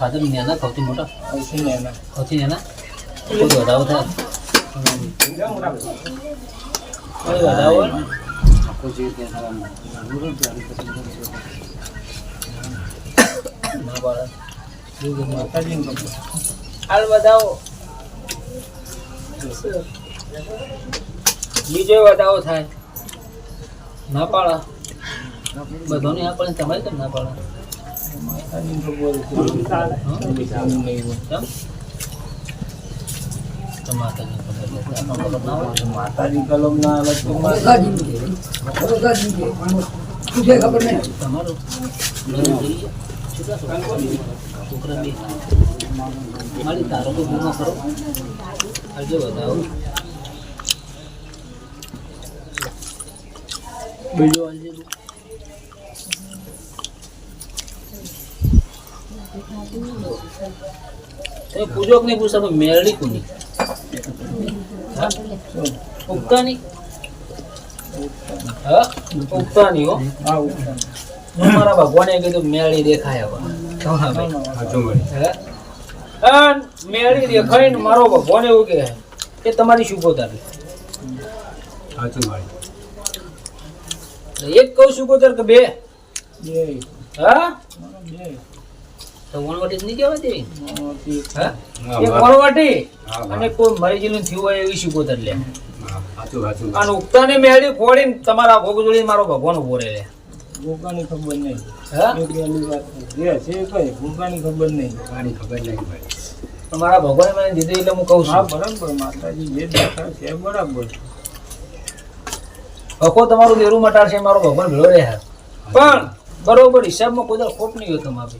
Father નેના? સૌથી મોટા? અહીંથી ને એના. સૌથી નેના? કોઈ વધાવો થાય? કોઈ વધાવો. હાલ બતાવો બીજો વધાવો થાય. ના પાડા. બધાને આ પડે તમારે કેમ ના પાડે? માતાજી કલમ આવે તો તમારું? છોકરા બે તો ગુનો કરો બીજો આજે એ પૂજોક નહીં પૂછતા પણ મેળડી કોની? હા? ઉગતાની હા? હો? મારા ભગવાને કીધું મેળી દેખાય હવે. મેળી દેખાય ને મારો ભગવાન એવું કહે કે તમારી શું એક કહું શું કે બે? બે. હા? બે. તો વણવટી નહીં કહેવાય દેવી આમાંથી વણવટી અને કોઈ મરી ગયેલું થયું હોય એવી શું લે. અને ઉગતાની મેળી ફોડીને તમારા ભોગ જોડીને મારો ભગવાન ઊભો લે. ખબર નહીં. હા? ખબર નહીં. તમારા ભગવાને મને દીધું એટલે હું કહું હા છું. બરાબર. માતાજી જે દેખાય છે બરાબર ભકો તમારું દેરું મટાડશે મારો ભગવાન ભેળો રહ્યા પણ બરોબર હિસાબમાં કોઈ ખોટ નહીં હોય તમારે.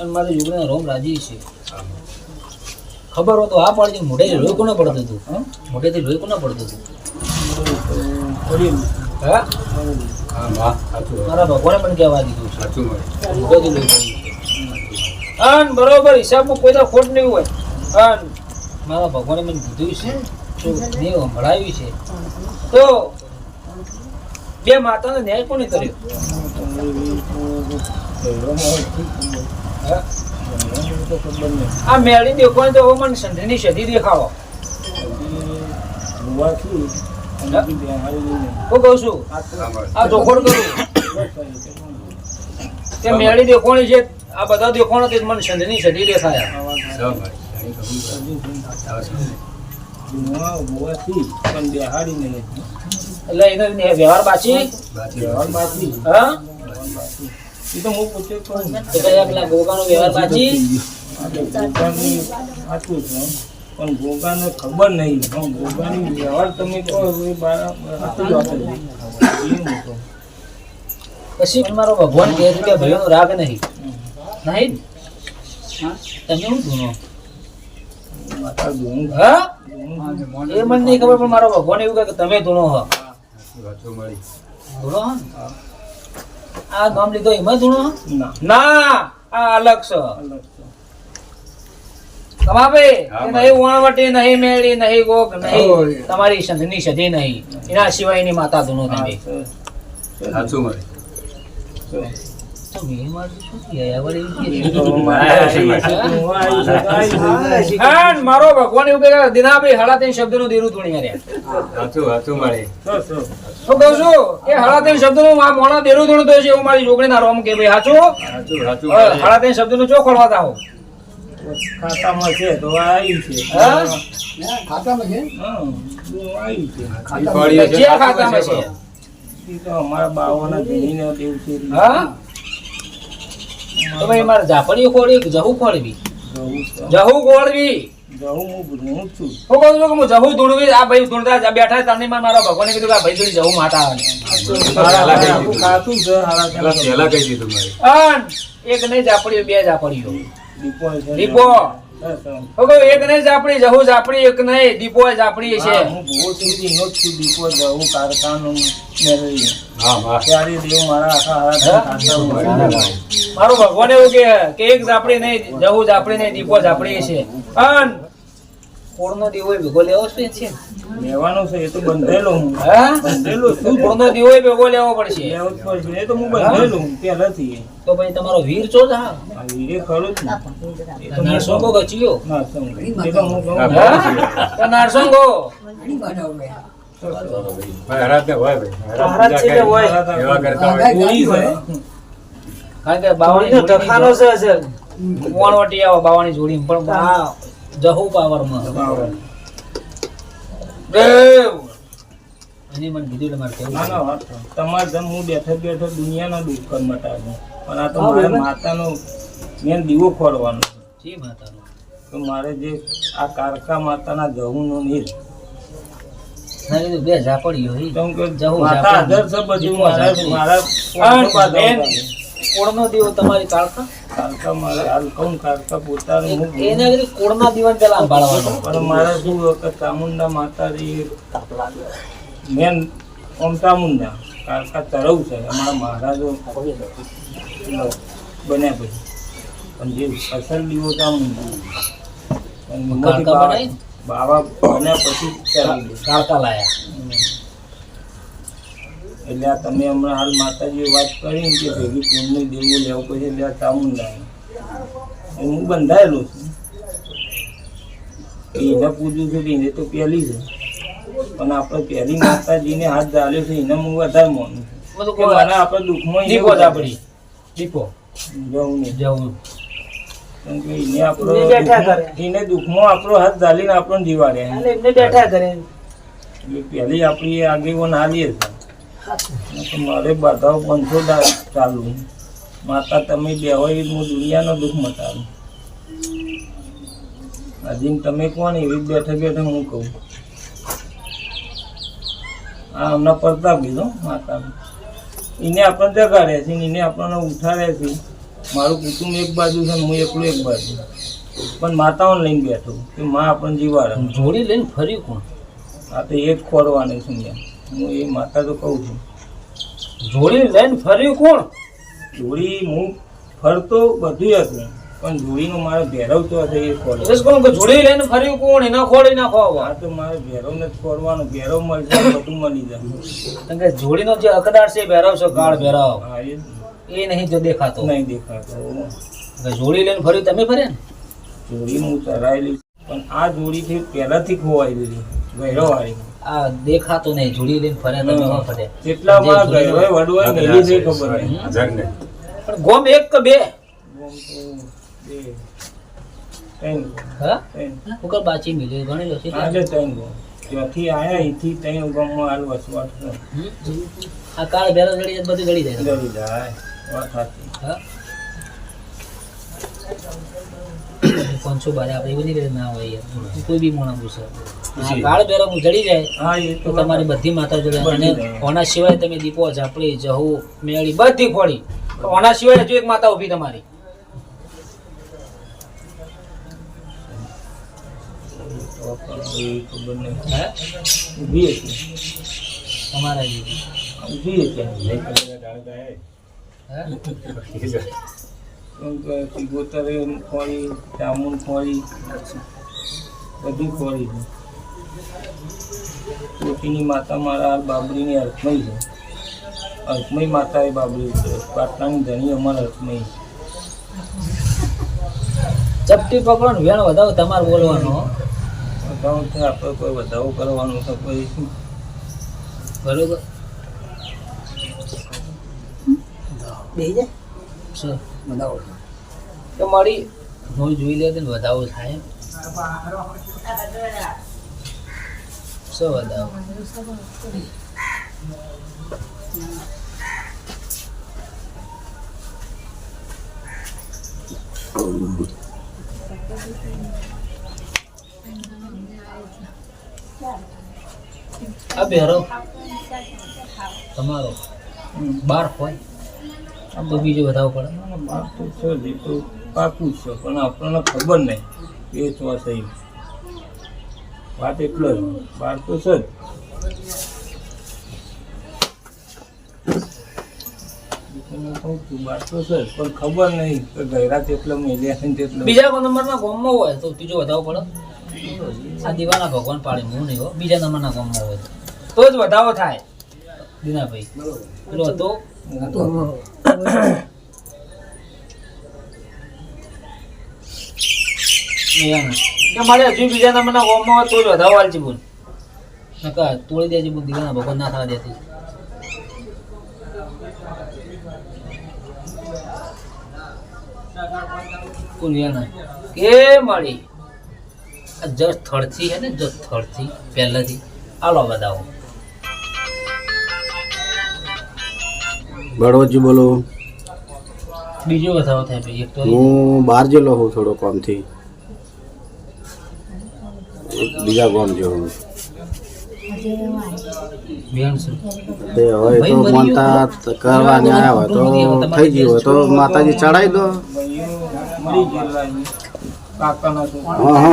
અને મારે યુગના રોમ રાજી છે. ખબર હોય તો આ પાડજે, મોઢેથી લોહી કોને પડતું હતું? મોઢેથી લોહી કોને પડતું હતું? મારા ભગવાને પણ કહેવા દીધું અન બરોબર, હિસાબમાં કોઈ ખોટ નહીં હોય. અન મારા ભગવાને મને કીધું છે તો મેં સંભળાવ્યું છે. તો બે માતાનો ન્યાય કોને કર્યો? આ મેળી દેખો તો હવે મને સંધીની સધી દેખાડો હોવાથી એનાથી બેહારી નહીં હું કહું છું આ ચોખોડ કરું. કે મેળી દેખોણી છે આ બધા દેખોણો તે મને સંધીની સધી દેખાયા. એટલે એનો વ્યવહાર બાચી વ્યવહાર બાકી. હા? એ તો હું ને. તો પેલા ગોગાનો વ્યવહાર ગોગાની સાચું છે પણ ગોગાને ખબર નહીં. પણ ગોગાની વ્યવહાર તમે કહો એ કહું. પછી પણ મારો ભગવાન કહે છે કે ભાઈઓનો રાગ નહીં. નહીં? તમે ધૂનો હા? ધૂમ એ મને નહીં ખબર પણ મારો ભગવાન એવું કહે કે તમે ધૂનો હો. ધૂનો હો? આ ગામ લીધો એમાં ધૂનો ના. ના આ અલગ છે. નહીં નહીં મેળી નહીં ગોગ નહીં તમારી સંધની સધી નહીં. એના સિવાયની માતા ધૂનો તમે. મારું ને ભગવાન એવું કે દિનાભાઈ હળા દેરું ધૂણી શબ્દનું આ મોણા દેરું છે એવું મારી છોકરીના રોમ કે ભાઈ હાચું? હવે હળા ત્રણ શબ્દનું ચો ખોલવાતા હો ખાતામાં છે તો આવ્યું છે. હા? હા, તો આવી છે. ખાતામાં છે. તો અમારા બાવાના દેવ છે હા? તો ભાઈ મારે ઝાપડીઓ ખોળવી જહુ ખોળવી? જહુ. અન એક નહીં જાપડીઓ બે જાપડીઓ છે. દીપો છે, છે. કહું એક નહીં ઝાપડી જહુ ઝાપડી એક નહીં દીપો ઝાપડી છે. હું બહુ સુધી નો જ છું દીપો જવું કારખાનું મેળવી ત્યારે દેવ મારા આખા હારા ખાતા કોળનો દીવો ભેગો લેવો છે છે? લેવાનો છે એ તો બંધેલો હું. હા? બંધેલો છું. કોળનો દીવો ભેગો લેવો પડશે. લેવો પડશે. એ તો હું બંધેલો હું પહેલાથી. તો પછી તમારો વીર છો જ વીરે ખરું જ એ તો નારસો ગચ્યો. ના એ તો હું? કહું. હા? તો નારસો ગો મહારાજ ને હોય ભાઈ. મહારાજ છે હોય? એવા કરતા હોય. પૂરી છે. કારણ કે બાવાણી તખાનો છે છે મોણવટી આવો બાવાણી જોડી પણ જહુ પાવરમાં. દેવ એને મને કીધું એટલે મારે કેવું ના ના છે. તમારે જેમ હું બેઠો બેઠો દુનિયાના દુઃખ કર મટાડું પણ આ તો મારે માતાનો મેન દીવો ખોરવાનો. જી માતાનો. તો મારે જે આ કારકા માતાના જહુનો નીર બે ઝાપડીઓ જહુ માતા હાજર છે બધું મારા મારા કોળનો દીવો તમારી તાળકા કારકા મારે હાલ કારકા પોતાનું હું એને કીધું કોળના દીવાને પેલા સંભાળવાનો પણ મારે શું કે ચામુંડા માતાજી મેન ઓમ ચામુંડા. કારકા તરવ છે. અમારા મહારાજો બન્યા પછી. પણ જે અસલ દીવો ચામુંડા. કારકા બાવા- બન્યા પછી કાળકા લાયા. એટલે આ તમે હમણાં હાલ માતાજી વાત કરી ને કે ભેગી કુંડની દેવું લેવું પછી એટલે આ ચામુંડા એ હું બંધાયેલો છું. એને પૂછું છું કે એને તો પહેલી છે. પણ આપણે પહેલી માતાજીને હાથ ધાર્યો છે એને હું વધારે માનું છું. કે મને આપણે દુઃખમાં દીપો ઝાપડી દીપો. જવું નહીં. જવું. એને આપણો એને. દુઃખમાં આપણો હાથ ડાલીને આપણને એટલે બેઠા કરે. એટલે પહેલી આપણી આગેવાન હાલીએ છે તો મારે બધા પંથો ચાલુ. માતા તમે બેવાય હું દુનિયાનો દુઃખ મટાડું. હજી તમે કોણ? એવી બેઠે બેઠા હું કહું. આ હમણાં પરતાપ કીધો માતાનો. એને આપણને જગાડ્યા છે એને આપણને ઉઠાડ્યા છે. મારું કુટુંબ એક બાજુ છે હું એકલું એક બાજુ. પણ માતાઓને લઈને બેઠો કે માં આપણને જીવાડે. જોડી લઈને ફરી કોણ? આ તો એ જ ખોરવાનું છે મેં હું એ માતા તો કહું છું. જોડી લઈને ફર્યું કોણ? જોડી હું ફરતો બધું હતું પણ જોડીનો મારો ભેરવ તો હશે એ એટલે કોણ જોડી લઈને ફર્યું કોણ? એના ખોડી નાખો આ તો મારે ભેરવને જ ખોરવાનું ભેરવ મળશે બધું મળી જાય. કારણ કે જોડીનો જે અકદાર છે ભેરવ છે કાળ ભેરવ. એ નહીં જો દેખાતો. નહીં દેખાતો. જોડી લઈને ફર્યું તમે ફર્યા ને? જોડી હું ચરાયેલી પણ આ જોડીથી પહેલાથી ખોવાયેલી ભૈરવવાળી. આ દેખાતો નહીં જોડી લઈને ફરે તો ન ફર્યા કેટલા મારા ગયરોય હોય મેલી છે ખબર નહીં જગ ને પણ ગોમ એક કે બે? હા? ઉપર બાચી મિલ્યો ગણી લો છે આજે ત્રણ ગો ત્યાંથી આયા અહીંથી ત્રણ ગામમાં હાલ વસવાટ આ કાળ જડી જાય બધું ગળી જાય. ગરી જાય. વાત સાચી. હા? પાંચસો બારે આપણે એવી રીતે ના હોય યાર. કોઈ બી મોણા પૂછે? કાળ બેરો હું જડી જાય તો તો તમારી બધી માતા જોડે અને ઓના સિવાય તમે દીપો ઝાપડી જહુ મેળી બધી ફોડી. ઓના સિવાય હજુ એક માતા ઊભી તમારી. તમારા સિગોતરે ખોરી જામુન ખોરી બધી ખોરી છે. ચોટીની માતા મારા હાલ બાબરીની અર્થમય છે. અર્થમય માતા એ બાબરી છે. પાટલાની ધણી અમારા અર્થમય ચપટી પકડો ને વેણ વધાવો તમારે બોલવાનો. અગાઉ છે આપણે કોઈ વધારો કરવાનો તો કોઈ બરોબર. સર તો મારી હું જોઈ લે તો વધાવો થાય. શું વધાવો? આ બેરો તમારો. બાર હોય. આ તો બીજો વધાવો પડે. બાર તો છે પાકું છે પણ આપણને ખબર નહીં. એ તો સહી વાત એટલો જ. બાર તો છે પણ ખબર નહીં કે ગયરા તેટલા મેલ્યા છે બીજા કોઈ નંબરના ગોમમાં હોય તો ત્રીજો વધાવો પડે. આ દીવાના ભગવાન પાડે હું નહીં હો. બીજા નંબરના ગામમાં હોય તો. જ વધાવો થાય. દીનાભાઈ. પેલો હતો અહીંયા. કે મારે હજુ બીજા નંબરના હોય તો જ વધાવો હાલશે બોલ. નકા તોડી દેજે બોલ દીવાના ભગવાન ના થવા દેતી કુલિયાના કે મળી આ જસ થળથી હે ને જો થળથી પહેલાથી. આલો બતાવો બળવતજી બોલો. બીજો બતાવો થાય ભાઈ એક તો હું બહાર જેલો હોઉં થોડો કામથી. બીજા ગામ જેવો. તે હોય તો માનતા કરવાની આવ્યા તો થઈ ગયું હોય તો માતાજી ચડાવી દો.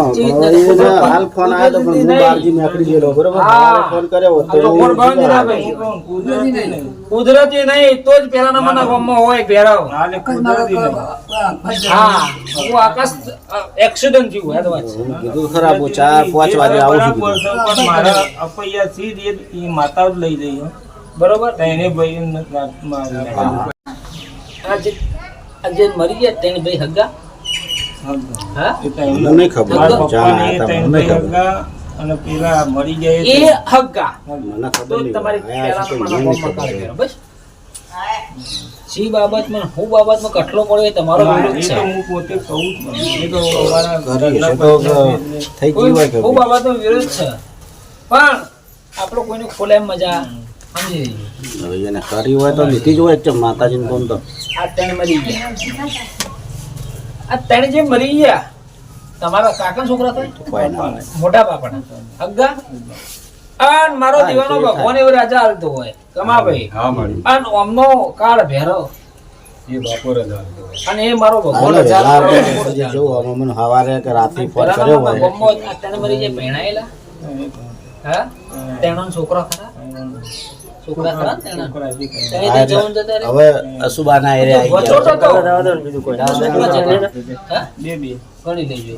હાલ ફોન આવ્યો તો પણ હું બહારથી નીકળી ગયેલો બરોબર? કર્યો કુદરતી નહીં. તો જ પેલા નંબરના ગામમાં હોય ભેરાવ હાલે કુદરતી હા હું આકાશ એક્સિડન્ટ થયું હે વાત કીધું ખરા ચાર પાંચ વાગે આવું છું બરાબર કીધું. છે, પણ મારા અપૈયા એ- એ માતા લઈ જઈ બરોબર? એને ભાઈ. આજે મરી ગયા તેને ભાઈ હગા? હા એ તો એમને- મને ખબર. મને ખબર. અને પેલા મરી ગયા એ ખબર નહીં તમારી બસ સી બાબતમાં હું બાબતમાં કટલો પડ્યો તમારો વિરોધ છે. હું પોતે કહું જ એ તો અમારા થઈ ગયું હોય હું બાબતનો વિરોધ છે. પણ આપણો કોઈને ખોલે એમ મજા સમજી? લેજો. હવે એને કરી હોય તો લીધી જ હોય છે માતાજીને કોણ તો? આ ત્રણ મરી ગયા. આ ત્રણ જે મરી ગયા તમારા કાકા છોકરા થાય કોઈ ના હોય. મોટા બાપા હગ્ગા? અન મારો દીવાનો ભગવાન એવો રાજા હાલતો હોય. કમાભાઈ. અન ઓમનો કાળ ભેરો. અને એ મારો ભગવાન. રાજા. જે હવારે કે ફોન કર્યો હોય. મરી ભેણાયેલા. હા તેનો છોકરો ખરા? જે હા. હવે અસુબાના એરે આવી ગયા. હા? બે બે. ગણી લેજો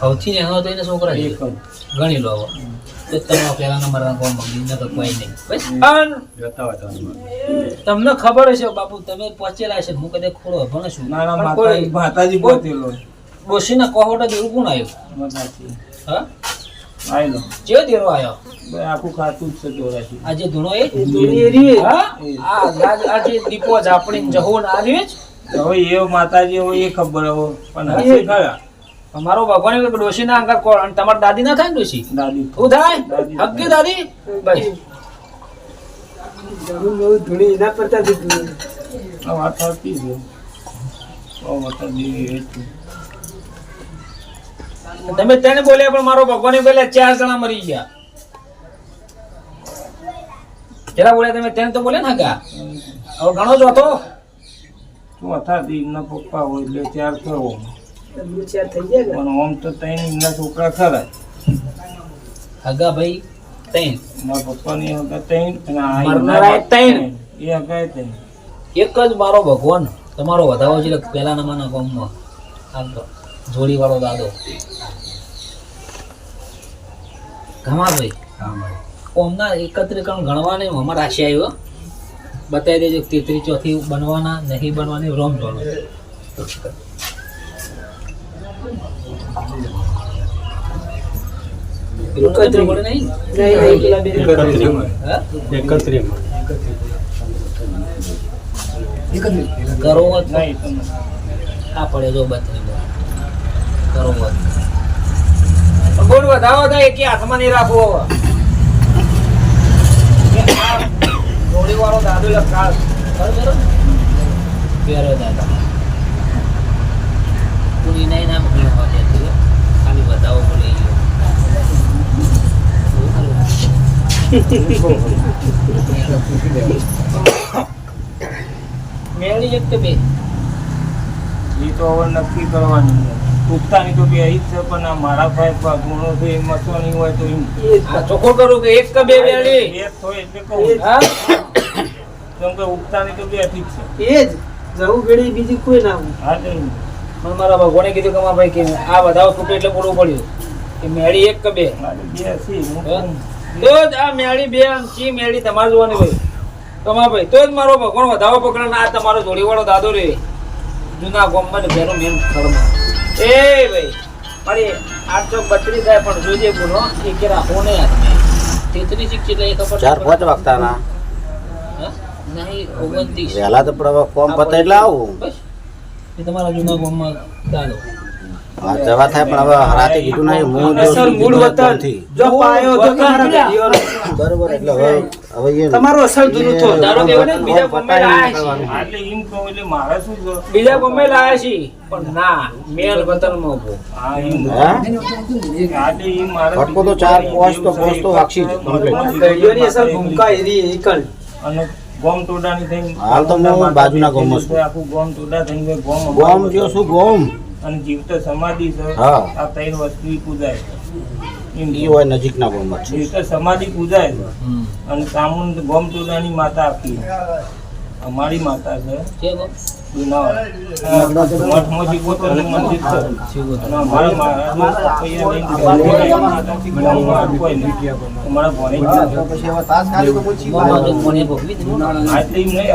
સૌથી નેનો તો એને છોકરા એક ગણી લો હવે. તમને ખબર હશે બાપુ તમે પહોંચેલા છે. હું કદાચ ખોડો ભણશું છું. માતાજી ડોશીના કોહોટા દેવું કોણ આવ્યું. માતાજી. હા લો દેરો આવ્યો આખું ખાતું જ છે ચોરાશી આ જે ધૂણો એ હા? આ આ- આ જે દીપો ઝાપડી જહો ના આ રહ્યો જ? હવે એ માતાજી હોય એ ખબર હવે. પણ હશે ખરા. અમારો ભગવાન એવું કે ડોશીના અંગા કોણ? અને તમારી દાદી ના થાય ને ડોશી? દાદી. શું થાય? દાદી. હક્કી દાદી? બસ. આ વાત સાચી છે ઓ માતાજી એ જ. તમે તેને બોલ્યા પણ મારો ભગવાન બોલ્યા ચાર જણા મરી ગયા. કેટલા બોલ્યા તમે? તેને તો બોલ્યા ને કા હવે ઘણો જ હતો. શું હતા એમના પપ્પા હોય એટલે ચાર થયો પણ આમ તો ત્રણ એમના છોકરા ખરા. હગા ભાઈ તૈન મારા પપ્પાની હતા ત્રણ અને ત્રણ. એ ત્રણ. એક જ મારો ભગવાન. તમારો વધાવો છે પેલા માના ગામમાં વાળો દાદો. ઘમા ભાઈ. ઓમના એકત્રીકરણ ગણવાને નહીં અમારા રાશિ આવ્યો. બતાવી દેજો તેત્રી ચોથી બનવાના નહીં બનવાની રોમ જોડો? કરો નહીં? આ પડે જો બત્રી કરો ગુણ વધાવો થાય કે હાથમાં નહીં રાખવો હવે વાળો દાદો એટલે કાળ. બરોબર? પહેરો દાદા. પૂરી નહીં નામ ઘણી વાત ખાલી વધાવો બોલે મેળવી મેળી એક બે. એ તો હવે નક્કી કરવાની ઉગતાની તો બે જ છે પણ આ મારા ભાઈ ગુણો છે એ મસવાની હોય તો ચોખ્ખો કરું કે એક કે બે મેળી એક તો એટલે કહું. હા? કેમ કે ઉગતાની તો બે ઠીક છે. એ જ. જવું ગળી બીજી કોઈ ના હોય. હા તો પણ મારા ભગવાને કીધું કે મારા ભાઈ કે આ વધારો તૂટે એટલે બોલવું પડ્યું. કે મેળી એક કે બે. તો જ આ મેળી બે ચી મેળી તમારે જોવાની હોય. કમા ભાઈ તો જ મારો ભગવાન વધાવો પકડે આ તમારો જોડીવાળો દાદો રે. જૂના ગોમમાં ભેરો મેન ખરમાં એ ભાઈ મારી આઠસો બત્રીસ થાય પણ જોજે બોલો એ કે રાખો ને તેત્રીસ એ ખબર ચાર પાંચ વાગતાના? નહીં ઓગણત્રીસ. વહેલા તો ફોર્મ પતાય એટલે આવું. એ તમારા જૂના ગામમાં જવા થાય પણ હવે હરાતે કીધું નહીં હું જો મૂળ વતન. જો પાયો તો તમારા બરોબર એટલે હવે હવે એ તમારો અસલ જૂનું તો દારૂ દેવો ને બીજા ગમે લાયા છે. એટલે એમ કહો એટલે મારે શું બીજા ગમે લાયા છે પણ ના મેલ વતનમાં ઊભો હા એમ એટલે એમ મારે ફટકો તો ચાર પાંચ તો પાંચ તો વાક્ષી જ કમ્પ્લીટ ગાડીઓની અસલ ભૂમિકા એરી એકલ અને ગોમ ટોડાની થઈ હાલ તો હું બાજુના ગોમ છું. આખું ગોમ ટોડા થઈ ગયો ગોમ ગોમ જો શું ગોમ અને જીવતો સમાધિ છે આ ત્રણ વસ્તુ પૂજાય. છે. એમ હોય નજીકના ગામમાં છે જીવતો સમાધિ પૂજાય છે. અને સામુંડ ગોમ ટોડાની માતા આપી અમારી માતા છે.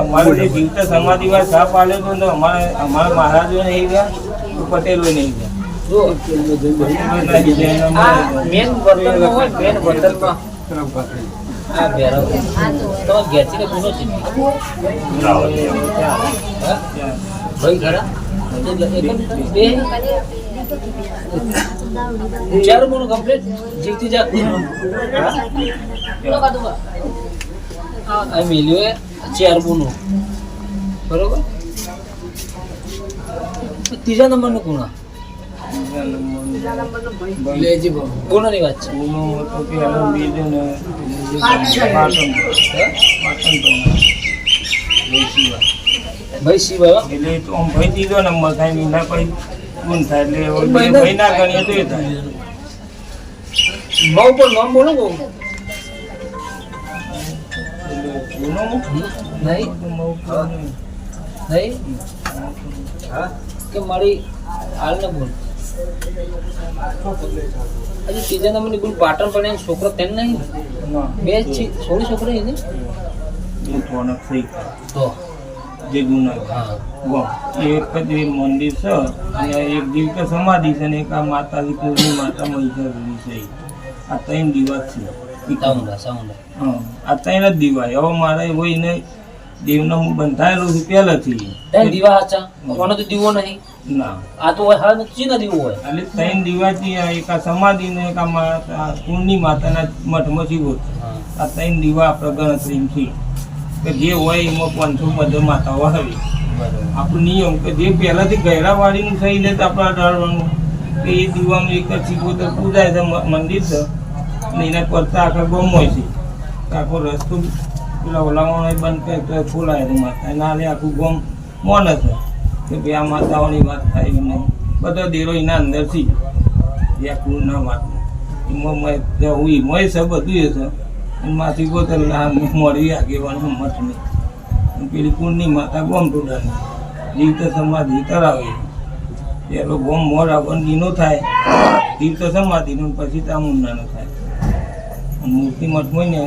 અમારા જે જીવતા સમાધિમાં સાપ આલ્યો હતો ને અમારે અમારા મહારાજો ગયા તો પટેલો નહીં ગયા જો મેન વર્તનમાં હોય મેન વર્તનમાં આ ભેરવ. તો ઘેરથી ને ગુનો ભાઈ ખરા એટલે એક જ બે? ચાર ગુનો કમ્પ્લીટ જીવતી જાગતી આ મિલ્યો એ ચાર ગુનો. બરોબર? ત્રીજા નંબરનો ગુનો ગુનાની વાત છે ગુનો હતો કે એનો બીજો ને એટલે તો આમ ભાઈ દીધો નંબર થાય ને એના પછી ગુણ થાય એટલે ભાઈ ના ગણીએ તો એ થાય મઉ પર નામ બહુ. નહીં. નહીં? કે મારી હાલ ને બોલ હજી ત્રીજા નંબરની ભૂલ પાટણ પણ છોકરો તેમ નહીં? બે સોળી છોકરી એને તો? જે ગુના ગો. એક જ મંદિર છે અને એક દિવસ સમાધિ છે અને એક આ માતાજી કુળની માતા મહિષાસુરી છે. આ ત્રણ દિવસ છે. આ ત્રણ જ હવે મારે હોય એને દેવનો હું બંધાયેલો છું પહેલેથી. ત્યાં દીવા હાચા કોનો તો દીવો નહીં? ના. આ તો હા ચી ના દીવો હોય. એટલે ત્રણ દીવાથી એક આ સમાધિ ને એક આ કુળની માતાના મઠમાં જીવો આ ત્રણ દીવા આપણે છે કે જે હોય એમાં પાંચસો બધો માતાઓ આવી. આપણું નિયમ કે જે પહેલાથી ગયરાવાડીનું થઈ લે તો આપણે અઢારવાનું કે એ દીવામાં એક જ તો પૂજાય છે મંદિર છે. અને એના કરતા આખા ગમ હોય છે આખો રસ્તો પેલા ઓલાવાનો એ બંધ કરે તો ફૂલાય છે માતા એના લે આખું ગોમ મોન છે કે ભાઈ આ માતાઓની વાત થાય નહીં. બધો દેરો એના અંદરથી જે આ કુળના વાત એમાં મેં હું છે બધું એ છે અને માથી ગોતર મળી આગેવાનું મઠ નહીં પેલી કુંડની માતા ગોમ ટોડાની જીવતા સમાધિ કરાવે પેલો ગોમ મોર આવવાનું દીનો થાય. જીવતા સમાધિનો પછી ચામુંડાનો થાય. મૂર્તિ મઠમાં ને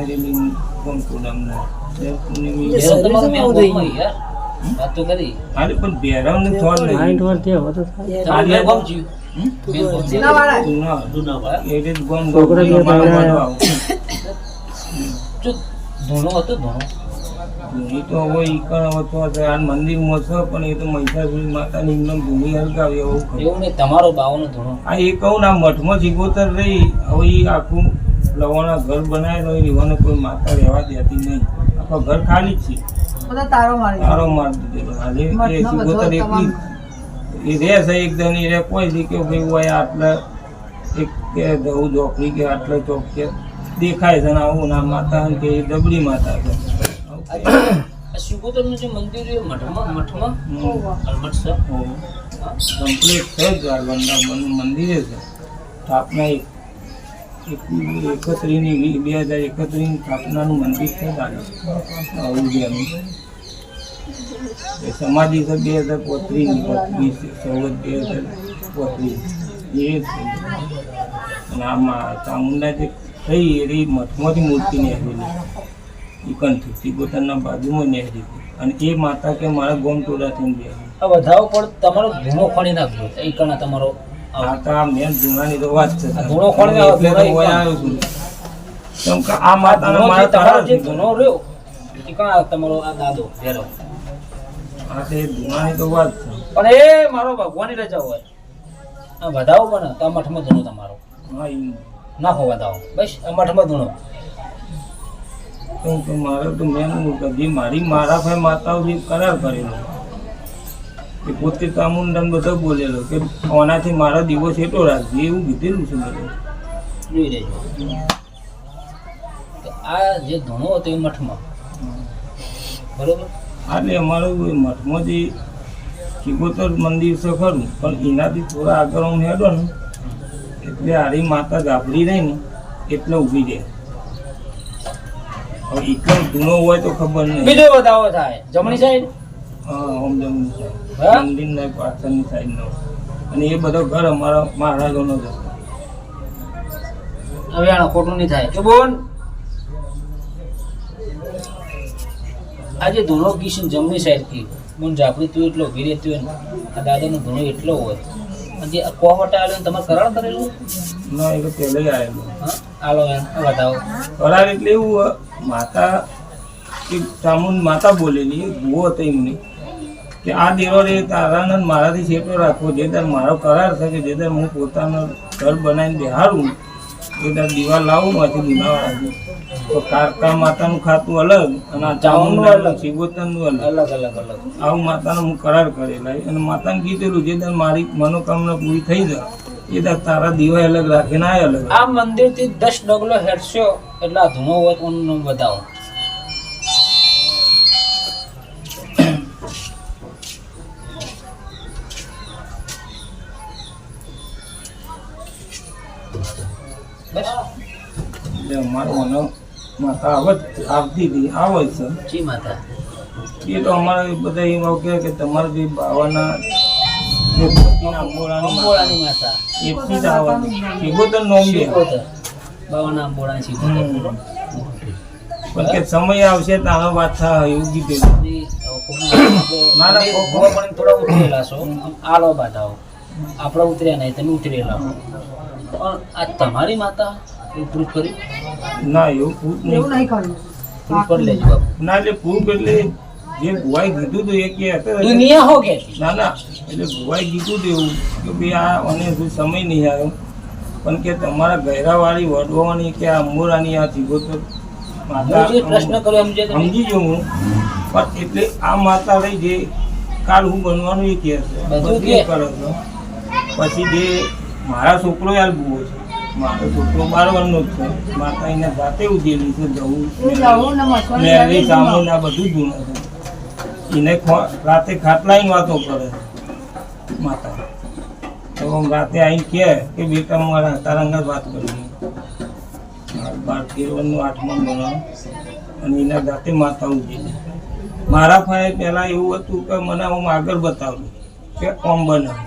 એ તો હતો હવે ઈ કણ હવે તો છે. આ મંદિરમાં છે પણ એ તો મહિષાસુરી માતાની એમને ભૂમિ હલકાવી એવું. એવું નહીં તમારો બાવાનો ધૂણો. આ એ કહું ના આ મઠમાં જીગોતર રહી હવે એ આખું લવાણા ઘર બનાવેલો એ એવાને કોઈ માતા રહેવા દેતી નહીં. આખો ઘર ખાલી જ છે. તારો માર દીધેલો આજે એ સુગોતર એકલી એ રહે છે એકદમ એ રહે કોઈ દી કે ભાઈ હોય આટલા એક કે દઉં ચોકડી કે આટલા ચોક કે દેખાય છે ને આવું ના માતા કે એ ડબડી માતા છે. આ શિવગોતરનું જે મંદિર છે મઠમાં મઠમાં? છે. કમ્પ્લીટ છે જ આ મંદિર. છે. સ્થાપના એક એકત્રીસની બે હજાર એકત્રીસની સ્થાપનાનું મંદિર છે ઉદ્યાનું સમાધિ છે બે હજાર પોત્રીસની બે હજાર પોત્રીસ. એ અને આમાં ચામુંડા જે થઈ, એની મઠમાંથી મૂર્તિ નીકળેલી એ કંઠી સિગોતરના બાજુમાં નીકળી અને એ માતા કે મારા ગોમ ટોળા બેઠી આ પણ તમારો ધૂણો ખણી નાખ્યો એ કણા તમારો આ મેન જૂનાની તો વાત છે. ધૂણો ખોળને આવો, એટલે તો ધૂણો ઓય આવ્યો છું. કેમ કે આ માતાનો મારા તમારો જે ધૂણો રહ્યો એ કણા તમારો આ દાદો ભેરો આ તે જૂનાની તો વાત છે. પણ એ મારો ભગવાનની રજા હોય. આ વધાવો બને તો મઠમાં ધૂણો તમારો. હા ઈ નાખો વધાવો. બસ આ મઠમાં ધૂણો. મારે તો મેન કદી મારી મારા ભાઈ માતાઓ જે કરાર કરેલો કે પોતે ચામુંડન બધો બોલેલો કે આનાથી મારો દિવસ એટલો રાખજે એવું કીધેલું છે બધું જોઈ લેજો. આ જે ધૂણો હતો એ મઠમાં. બરોબર? એટલે અમારું એ મઠમાં જે શિકોતર મંદિર છે ખરું પણ એનાથી થોડા આગળ હું હેડો ને એટલે હારી માતા ગાભડી રહી ને એટલે ઊભી રહે. એકદમ જૂનો હોય તો ખબર નહીં. બીજો વધાવો થાય. જમણી સાઈડ હા ઓમ જમણી સાઈડ મંદિરના પાછળની સાઈડનો. અને એ બધો ઘર અમારા મહારાજોનો જ હતો. હવે આ ખોટું નહીં થાય. કે બોન. આજે ધૂણો કિશન જમણી સાઈડથી બોન જાપડી તું એટલો વીરે તું આ દાદાનો ધૂણો એટલો હોય. અને જે કોહવટા આવ્યો તમારે કરાર કરેલું? ના એ તો પહેલે આવેલું. હા? આલો એમ. બતાવો. કરાર એટલે એવું હોય, માતા એક ચામુંડ માતા બોલેલી ભૂવો હતો એમની. કે આ દેરો એ તારાનંદ મારાથી છેટો રાખવો. જે દર મારો કરાર થશે જે દર હું પોતાનો ઘર બનાવીને બિહારું એ દર દીવા લાવું માંથી ગુનાવાળા તો કારકા માતાનું ખાતું અલગ અને આ અલગ. શિવોતરનું અલગ. અલગ અલગ અલગ. આવું માતાનો હું કરાર કરેલા. અને માતાને કીધેલું જે દર મારી મનોકામના પૂરી થઈ જાય એ દર તારા દીવા અલગ રાખીને આ અલગ. આ મંદિરથી દસ ડગલો હેડશો એટલે આ ધૂણો હોય બતાવો માતા આવત આવતી હતી. આવે છે. જી માતા. એ તો અમારે બધા એમ કહે કે તમારે જે બાવાના જે ભક્તિના અંબોળાની અંબોળાની માતા. એથી જ આવવાનું શિગોતર નોમ દે બાવાના અંબોળાની શીખોતર પણ કે સમય આવશે તારો વાત થાય એવું પણ થોડા ઉતરેલા છો. આલો બાધાઓ. આપણે ઉતર્યા નહીં તમે ઉતરેલા પણ આ તમારી માતા પ્રૂફ કરી? ના એવું પ્રૂફ નહીં. પ્રૂફ કરી લેજો બાપુ. ના એટલે પ્રૂફ એટલે જે ભુવાઈ કીધું હતું એ કે દુનિયા હો કે? ના ના એટલે ભુવાઈ કીધું હતું એવું કે ભાઈ આ મને હજુ સમય નહીં આવ્યો. પણ કે તમારા ગહેરાવાળી વડવાની કે આ અંબોરાની આ જીવો પ્રશ્ન કર્યો સમજી જો હું. પણ એટલે આ માતા રહી જે કાલ હું બનવાનું એ કહે છે. બધું. કરે છે. પછી જે મારા છોકરો યાર ભૂવો છે. મારો છોકરો બાર જ છે. માતા એને જાતે ઉજેલી છે જવું મેરી ચામુંડ આ બધું જૂનું છે. એને રાતે ખાટલાની વાતો કરે માતા. તો આમ રાતે કહે કે બેટા મારા તારા વાત કરી મારું બાર તેર વર્ષનું આઠમા ભણવાનું અને એના જાતે માતા ઉજેલી મારા ભાઈ પહેલાં એવું હતું કે મને આમ આગળ બતાવ્યું કે કોમ બનાવ.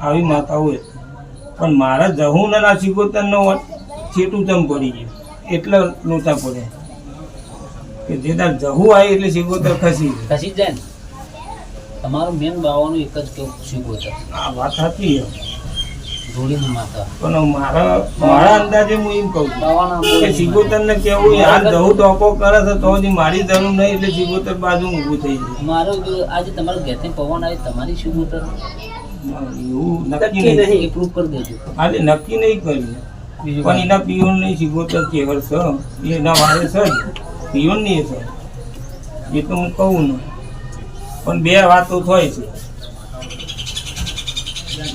આવી માતાઓ હતી. પણ મારા જહું ના સિકોતરનો છેટું તમ પડી ગયું. એટલે લોચા પડે કે જે તાર જવું આવી એટલે સિકોતર ખસી ખસી જાય ને. તમારું મેન બાવાનું એક જ કેવું શીખોતર આ વાત છે. ધૂળીની માતા પણ મારા મારા અંદાજે હું એમ કહું છું કે સિકોતર ને કેવું યાર જવું ટોકો કરે છે તો હજી મારી જરૂર નહીં એટલે સિકોતર બાજુ ઊભું થઈ જાય. મારો આજે તમારા ઘેરથી પવન આવે તમારી શીખોતર એવું નક્કી નહીં. એ કરી દેજો. હાલે નક્કી નહીં કર્યું. પણ એના પિયોન નહીં સિકોતર કેવર છે એના વારે છે જ. પિયોન નહીં છે. એ તો હું કહું ને. પણ બે વાતો થાય છે.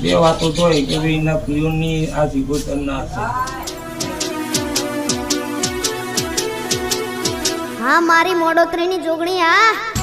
બે વાતો થાય કે ભાઈ એના પિયોનની આ સિકોતર ના છે. હા મારી મોડોતરીની જોગણી આ